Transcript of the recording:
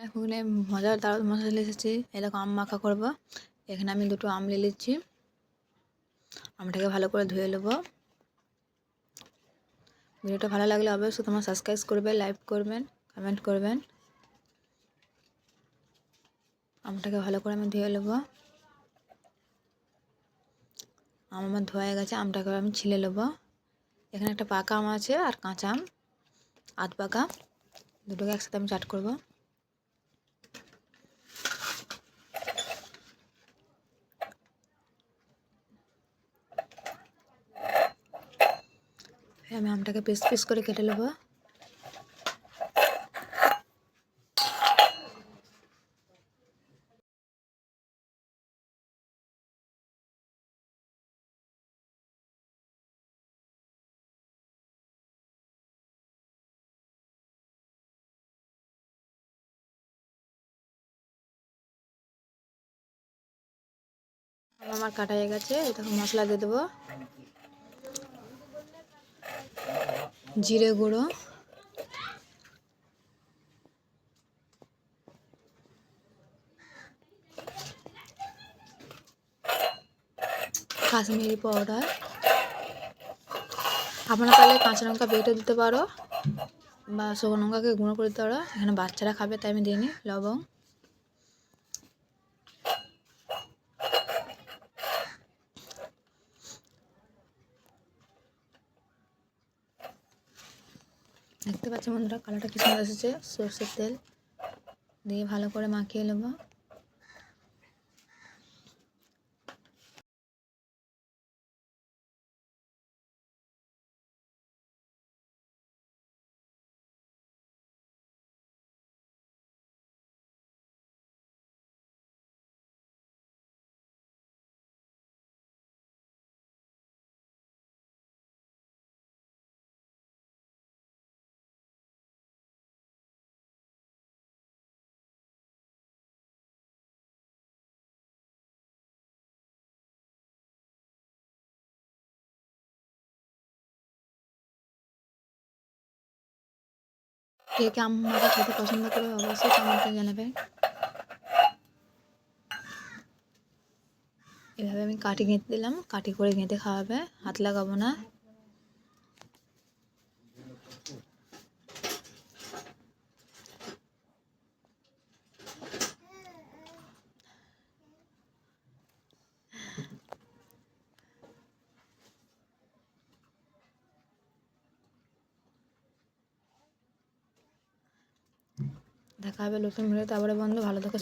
এখানে মজার দারুণ মশলা এসেছি এরকম আম মাখা করব। এখানে আমি দুটো আম নিচ্ছি। আমটাকে ভালো করে ধুয়ে নেব। ভিডিওটা ভালো লাগলে অবশ্যই তোমার সাবস্ক্রাইব করবে লাইক করবেন কমেন্ট করবেন। আমটাকে ভালো করে আমি ধুয়ে নেব। আম আমার ধোয়া গেছে, আমটাকে আমি ছিলে নেব। এখানে একটা পাকা আম আছে আর কাঁচা আম। আধ পাকা। দুটোকে একসাথে আমি চাট করব। আমি আমটাকে পিস পিস করে কেটে নেব। আমার কাটা হয়ে গেছে তখন মশলা দিয়ে দেবো। জিরে গুঁড়ো। কাশ্মীরি পাউডার। আপনারা তাহলে কাঁচা লঙ্কা বেটে দিতে পারো, বা শুকনো লঙ্কাকে গুঁড়ো করে দিতে পারো। এখানে বাচ্চারা খাবে, তাই আমি দিইনি লবং দেখতে পাচ্ছি বন্ধুরা কালারটা কি সুন্দর এসেছে সর্ষের তেল। দিয়ে ভালো করে মাখিয়ে নেব। কে কে আম মাখা খেতে পছন্দ করে অবশ্যই কমেন্টে জানাবে। এভাবে আমি কাটি গেঁথে দিলাম কাটি করে গেঁথে খাওয়াবে, হাত লাগাবো না। দেখা হবে নতুন ভিডিও তারপরে বন্ধু ভালো থেকে।